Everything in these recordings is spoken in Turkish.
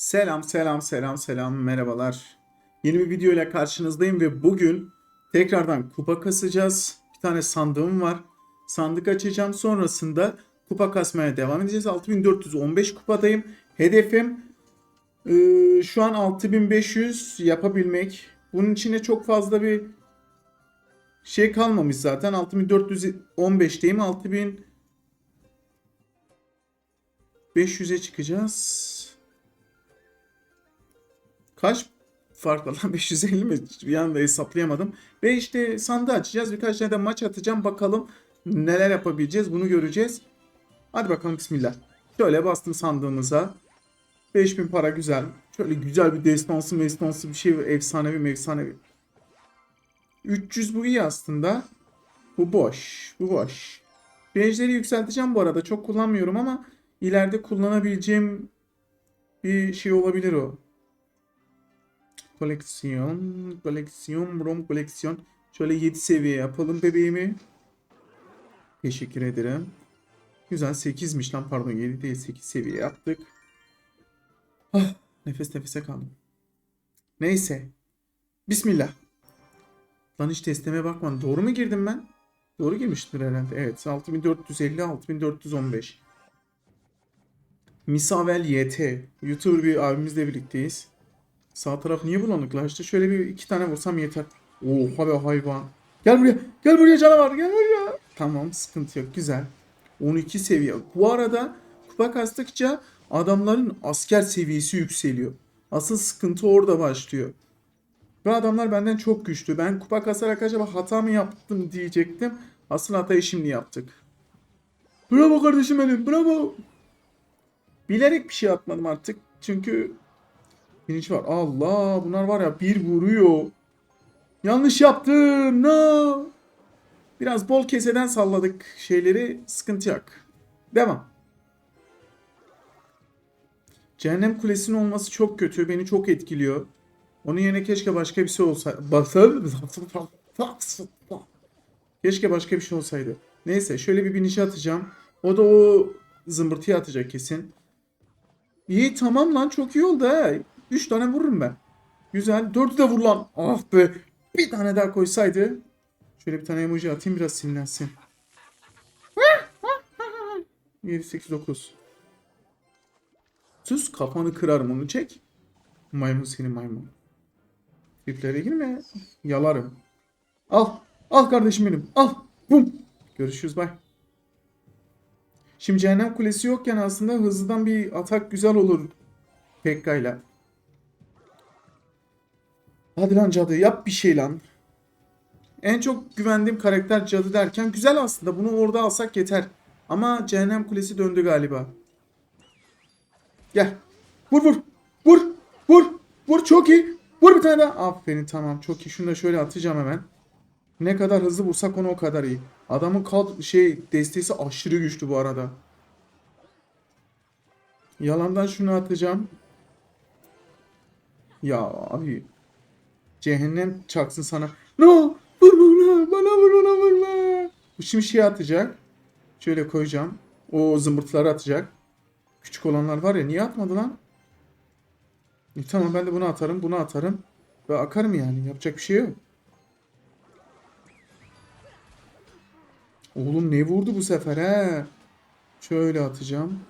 Selam selam selam selam merhabalar. Yeni bir video ile karşınızdayım ve bugün tekrardan kupa kasacağız. Bir tane sandığım var. Sandık açacağım sonrasında kupa kasmaya devam edeceğiz. 6415 kupadayım. Hedefim eee, şu an 6500 yapabilmek. Bunun içine çok fazla bir şey kalmamış zaten. 6415'teyim. 6500'e çıkacağız. Kaç fark var lan 550 mi? Bir anda hesaplayamadım. Ve işte sandığı açacağız. Birkaç tane de maç atacağım. Bakalım neler yapabileceğiz. Bunu göreceğiz. Hadi bakalım bismillah. Şöyle bastım sandığımıza. 5000 para güzel. Şöyle güzel bir destansı mestansı bir şey. Efsanevi efsanevi. 300 bu iyi aslında. Bu boş. Bu boş. Range'leri yükselteceğim bu arada. Çok kullanmıyorum ama ileride kullanabileceğim bir şey olabilir o. Koleksiyon, koleksiyon, brom koleksiyon. Şöyle 7 seviye yapalım bebeğimi. Teşekkür ederim. Güzel 8'miş lan pardon 7 değil 8 seviye yaptık. Ah, nefes nefese kaldım. Neyse. Bismillah. Lan hiç testeme bakmadım. Doğru mu girdim ben? Doğru girmiştir herhalde. Evet 6450 6415. Misavel YT. YouTuber bir abimizle birlikteyiz. Sağ taraf niye bulanıklaştı? Şöyle bir iki tane vursam yeter. Oha be hayvan. Gel buraya. Gel buraya canavar. Gel buraya. Tamam sıkıntı yok. Güzel. 12 seviye. Bu arada kupa kastıkça adamların asker seviyesi yükseliyor. Asıl sıkıntı orada başlıyor. Ve adamlar benden çok güçlü. Ben kupa kasarak acaba hata mı yaptım diyecektim. Asıl hatayı şimdi yaptık. Bravo kardeşim benim. Bravo. Bilerek bir şey atmadım artık. Çünkü Pirinç var. Allah bunlar var ya bir vuruyor. Yanlış yaptım. No. Biraz bol keseden salladık şeyleri. Sıkıntı yok. Devam. Cehennem kulesinin olması çok kötü. Beni çok etkiliyor. Onun yerine keşke başka bir şey olsaydı. Basın. Keşke başka bir şey olsaydı. Neyse şöyle bir binişe atacağım. O da o zımbırtıyı atacak kesin. İyi tamam lan çok iyi oldu ha. 3 tane vururum ben. Güzel. 4'ü de vur lan. Ah be. Bir tane daha koysaydı. Şöyle bir tane emoji atayım biraz sinirlensin. 7, 8, 9. Sus kafanı kırarım onu çek. Maymun seni maymun. Triplere girme. Yalarım. Al. Al kardeşim benim. Al. Bum. Görüşürüz bay. Şimdi cehennem kulesi yokken aslında hızlıdan bir atak güzel olur. Pekka'yla. Hadi lan cadı yap bir şey lan. En çok güvendiğim karakter cadı derken güzel aslında bunu orada alsak yeter. Ama cehennem kulesi döndü galiba. Gel. Vur vur. Vur. Vur. Vur çok iyi. Vur bir tane daha. Aferin tamam çok iyi. Şunu da şöyle atacağım hemen. Ne kadar hızlı vursak onu o kadar iyi. Adamın kad şey destesi aşırı güçlü bu arada. Yalandan şunu atacağım. Ya abi Cehennem çaksın sana. No! Vur bana! Bana vur ona vurma! Bu şimdi şey atacak. Şöyle koyacağım. O zımbırtıları atacak. Küçük olanlar var ya niye atmadı lan? E, tamam ben de bunu atarım. Bunu atarım. Ve akarım yani. Yapacak bir şey yok. Oğlum ne vurdu bu sefer he? Şöyle atacağım.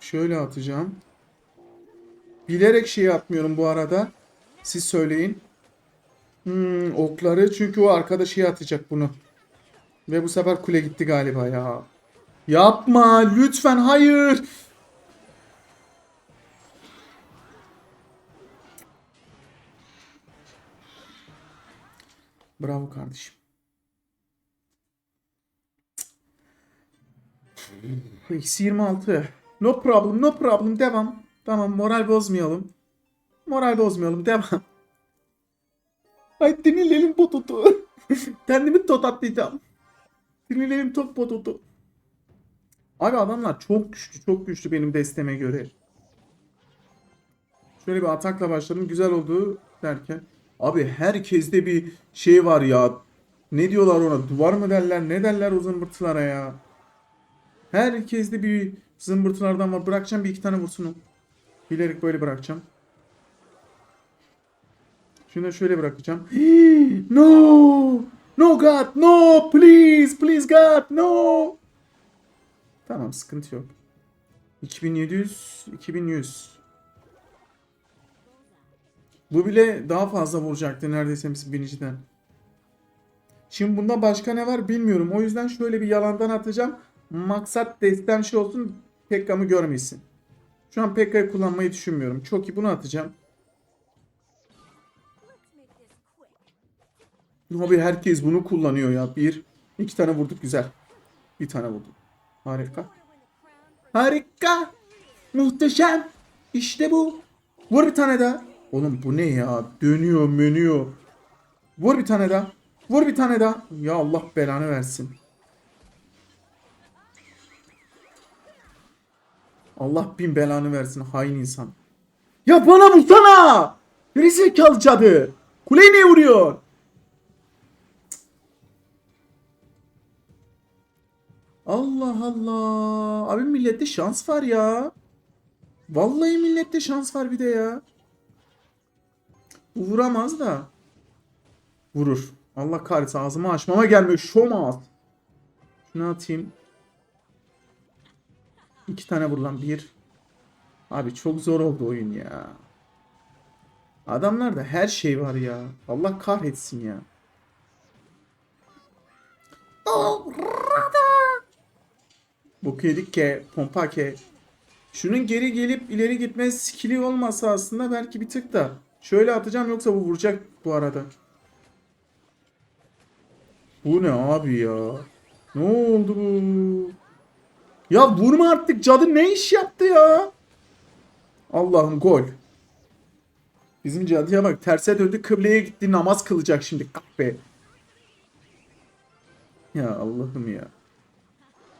Şöyle atacağım. Bilerek şey yapmıyorum bu arada. Siz söyleyin. Hmm, okları çünkü o arkada şey atacak bunu. Ve bu sefer kule gitti galiba ya. Yapma lütfen hayır. Bravo kardeşim. Eksi 26. No problem, no problem. Devam. Tamam, moral bozmayalım. Moral bozmayalım. Devam. Ay dinleyelim potutu. Kendimi tokatlayacağım. Dinleyelim top potutu. Abi adamlar çok güçlü. Çok güçlü benim desteme göre. Şöyle bir atakla başladım. Güzel oldu derken. Abi herkeste bir şey var ya. Ne diyorlar ona? Duvar mı derler? Ne derler o zımbırtılara ya? Herkeste bir Zımbırtılardan var. Bırakacağım bir iki tane vursun. Bilerek böyle bırakacağım. Şunu şöyle bırakacağım. no! No God! No! Please! Please God! No! Tamam sıkıntı yok. 2700, 2100. Bu bile daha fazla vuracaktı neredeyse biz biniciden. Şimdi bunda başka ne var bilmiyorum. O yüzden şöyle bir yalandan atacağım. Maksat destem şey olsun Pekka'mı görmesin. Şu an Pekka'yı kullanmayı düşünmüyorum. Çok iyi bunu atacağım. Abi herkes bunu kullanıyor ya. Bir, iki tane vurduk güzel. Bir tane vurduk. Harika. Harika. Muhteşem. İşte bu. Vur bir tane daha. Oğlum bu ne ya? Dönüyor menüyor. Vur bir tane daha. Vur bir tane daha. Ya Allah belanı versin. Allah bin belanı versin hain insan. Ya bana vursana. Gerizekalı cadı. Kuleye niye vuruyor? Allah Allah. Abi millette şans var ya. Vallahi millette şans var bir de ya. Vuramaz da. Vurur. Allah kahretsin ağzımı açmama gelmiyor. Şomaz. Şunu atayım. İki tane vur lan. Bir. Abi çok zor oldu oyun ya. Adamlarda her şey var ya. Allah kahretsin ya. Oh, Boku yedik ke, pompa ke. Şunun geri gelip ileri gitme skill'i olmasa aslında belki bir tık da. Şöyle atacağım yoksa bu vuracak bu arada. Bu ne abi ya? Ne oldu bu? Ya vurma artık cadı ne iş yaptı ya? Allah'ım gol. Bizim cadıya bak terse döndü kıbleye gitti namaz kılacak şimdi kahpe. Ya Allah'ım ya.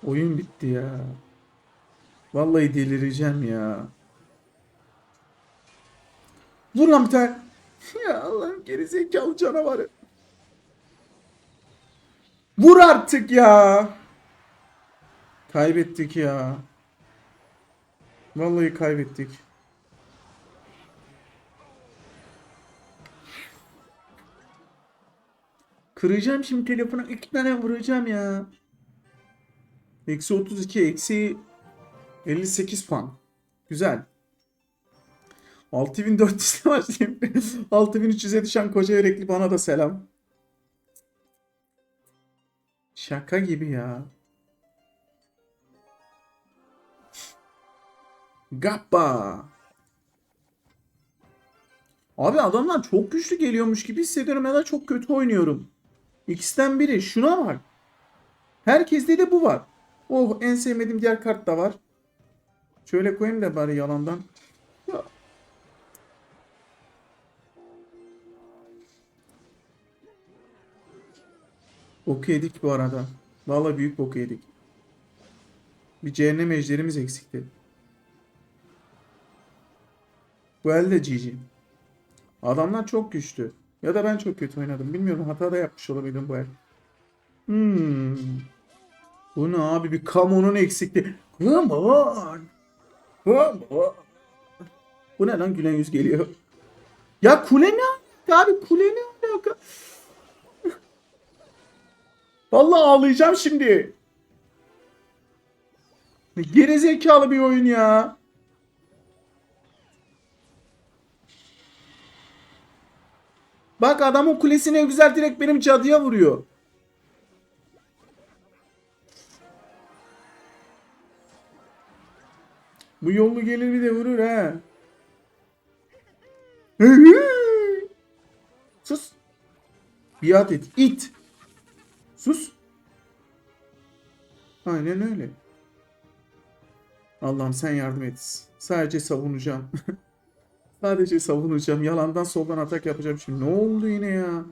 Oyun bitti ya. Vallahi delireceğim ya. Vur lan bir tane. Ya Allah'ım gerizekalı canavarı. Vur artık ya. Kaybettik ya. Vallahi kaybettik. Kıracağım şimdi telefona iki tane vuracağım ya. Eksi 32, eksi 58 puan. Güzel. 6400'le başlayayım. 6300'e düşen koca yürekli bana da selam. Şaka gibi ya. Gappa. Abi adamlar çok güçlü geliyormuş gibi hissediyorum ya da çok kötü oynuyorum. İkisinden biri. Şuna bak. Herkeste de bu var. Oh en sevmediğim diğer kart da var. Şöyle koyayım da bari yalandan. Ya. Yedik bu arada. Vallahi büyük boku yedik. Bir cehennem ejderimiz eksikti. Bu elde GG. Adamlar çok güçlü. Ya da ben çok kötü oynadım. Bilmiyorum hata da yapmış olabilirim bu el. Hmm. Bu ne abi bir kamonun eksikti. Come on. Come on. Bu ne lan gülen yüz geliyor. Ya kule ne abi kule ne alaka? Vallahi ağlayacağım şimdi. Gerizekalı bir oyun ya. Bak adamın kulesine güzel direkt benim cadıya vuruyor. Bu yollu gelir bir de vurur ha. Sus. Biat et. it. Sus. Aynen öyle. Allah'ım sen yardım et. Sadece savunacağım. Sadece savunacağım. Yalandan soldan atak yapacağım şimdi. Ne oldu yine ya?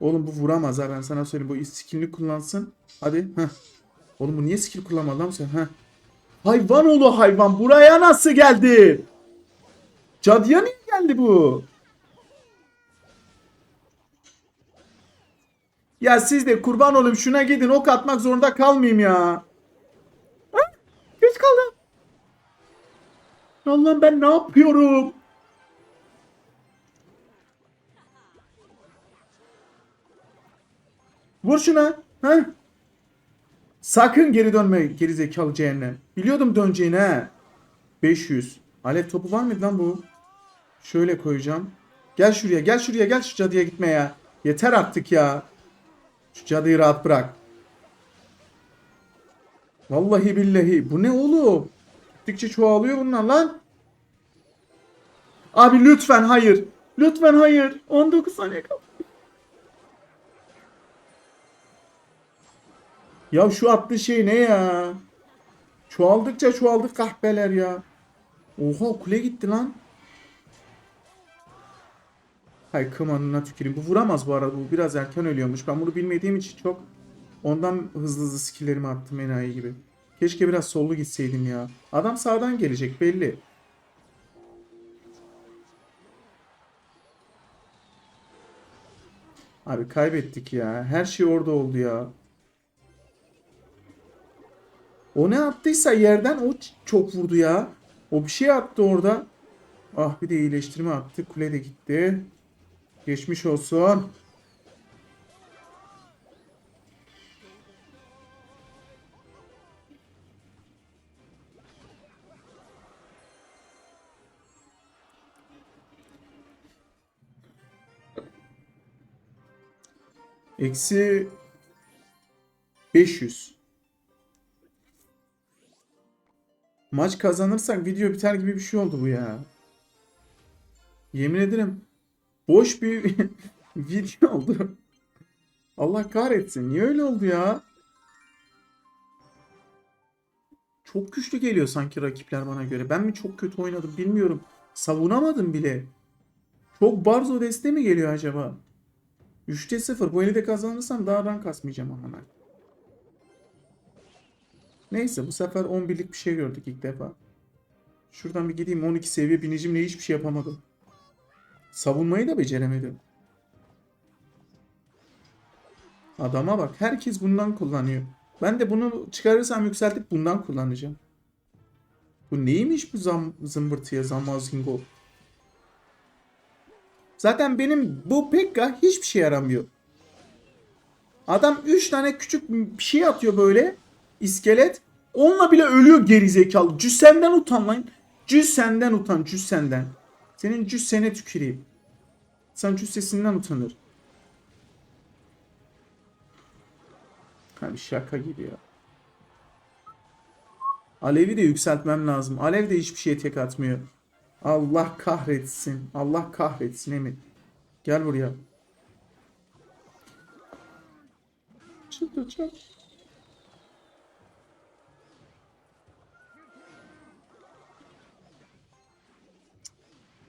Oğlum bu vuramaz ha ben sana söyleyeyim. Bu skillini kullansın. Hadi. Heh. Oğlum bu niye skill kullanmadı lan sen? Heh. Hayvan oğlu hayvan. Buraya nasıl geldi? Cadıya niye geldi bu? Ya siz de kurban olayım şuna gidin ok atmak zorunda kalmayayım ya. Ha? Geç kaldım. Allah'ım ben ne yapıyorum? Vur şuna. Ha? Sakın geri dönme gerizekalı cehennem. Biliyordum döneceğini ha. 500. Alev topu var mıydı lan bu? Şöyle koyacağım. Gel şuraya gel şuraya gel şu cadıya gitme ya. Yeter artık ya. Şu cadıyı rahat bırak. Vallahi billahi. Bu ne oğlum? Gittikçe çoğalıyor bunlar lan. Abi lütfen hayır. Lütfen hayır. 19 saniye kaldı. Ya şu attığı şey ne ya? Çoğaldıkça çoğaldık kahpeler ya. Oha kule gitti lan. Hay kımanına tüküreyim. Bu vuramaz bu arada. Bu biraz erken ölüyormuş. Ben bunu bilmediğim için çok ondan hızlı hızlı skilllerimi attım enayi gibi. Keşke biraz sollu gitseydim ya. Adam sağdan gelecek belli. Abi kaybettik ya. Her şey orada oldu ya. O ne attıysa yerden o çok vurdu ya. O bir şey attı orada. Ah bir de iyileştirme attı. Kule de gitti. Geçmiş olsun. Eksi 500. Maç kazanırsak video biter gibi bir şey oldu bu ya. Yemin ederim boş bir video oldu. Allah kahretsin. Niye öyle oldu ya? Çok güçlü geliyor sanki rakipler bana göre. Ben mi çok kötü oynadım bilmiyorum. Savunamadım bile. Çok barzo deste mi geliyor acaba? 3'te 0. Bu eli de kazanırsam daha rank kasmayacağım aman. Neyse bu sefer 11'lik bir şey gördük ilk defa. Şuradan bir gideyim 12 seviye binicimle hiçbir şey yapamadım. Savunmayı da beceremedim. Adama bak herkes bundan kullanıyor. Ben de bunu çıkarırsam yükseltip bundan kullanacağım. Bu neymiş bu zam zımbırtıya zamazingo? Zaten benim bu Pekka hiçbir şey yaramıyor. Adam 3 tane küçük bir şey atıyor böyle. İskelet. Onunla bile ölüyor gerizekalı. Cüssenden utan lan. Cüssenden utan cüssenden. Senin cüssene tüküreyim. Sen cüssesinden utanır. Abi şaka gibi ya. Alev'i de yükseltmem lazım. Alev de hiçbir şeye tek atmıyor. Allah kahretsin. Allah kahretsin Emin. Gel buraya. Çıldıracağım.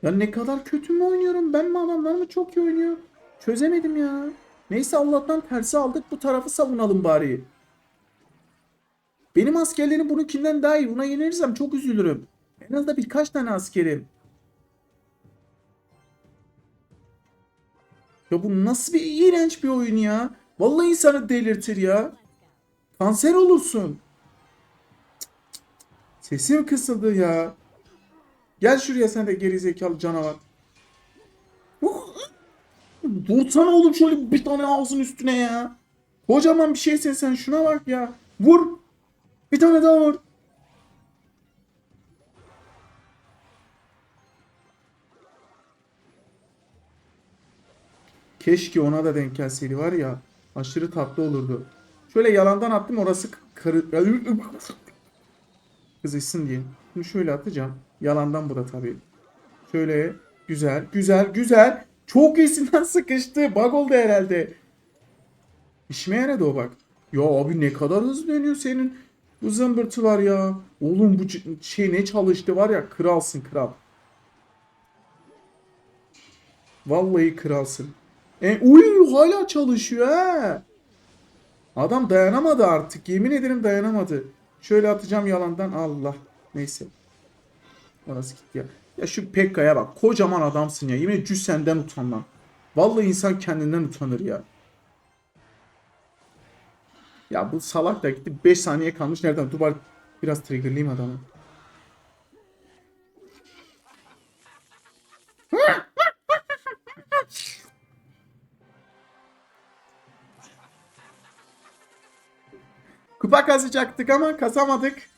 Ya ne kadar kötü mü oynuyorum? Ben mi adamlar mı çok iyi oynuyor? Çözemedim ya. Neyse Allah'tan tersi aldık bu tarafı savunalım bari. Benim askerlerim bununkinden daha iyi. Buna yenilirsem çok üzülürüm. En az birkaç tane askerim. Ya bu nasıl bir iğrenç bir oyun ya. Vallahi insanı delirtir ya. Kanser olursun. Sesim kısıldı ya. Gel şuraya sen de gerizekalı canavar. Vursana oğlum şöyle bir tane ağzın üstüne ya. Kocaman bir şeysin sen şuna bak ya. Vur. Bir tane daha vur. Keşke ona da denk gelseydi var ya. Aşırı tatlı olurdu. Şöyle yalandan attım orası karı... Kızışsın diye. Şimdi şöyle atacağım. Yalandan bu da tabii. Şöyle güzel güzel güzel. Çok iyisinden sıkıştı. Bug oldu herhalde. İşime yaradı o bak. Ya abi ne kadar hızlı dönüyor senin bu zımbırtılar ya. Oğlum bu şey ne çalıştı var ya kralsın kral. Vallahi kralsın. E, uy hala çalışıyor ha. Adam dayanamadı artık. Yemin ederim dayanamadı. Şöyle atacağım yalandan. Allah. Neyse. Orası gitti ya. Ya şu Pekka'ya bak. Kocaman adamsın ya. Yemin ederim cüssenden utan. Vallahi insan kendinden utanır ya. Ya bu salak da gitti 5 saniye kalmış nereden? Dur bari biraz triggerlayayım adamı. Kupa kazacaktık ama kazamadık.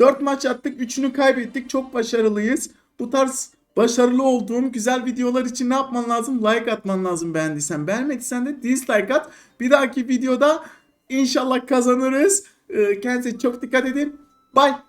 4 maç attık, 3'ünü kaybettik. Çok başarılıyız. Bu tarz başarılı olduğum güzel videolar için ne yapman lazım? Like atman lazım beğendiysen. Beğenmediysen de dislike at. Bir dahaki videoda inşallah kazanırız. Ee, Kendinize çok dikkat edin. Bye.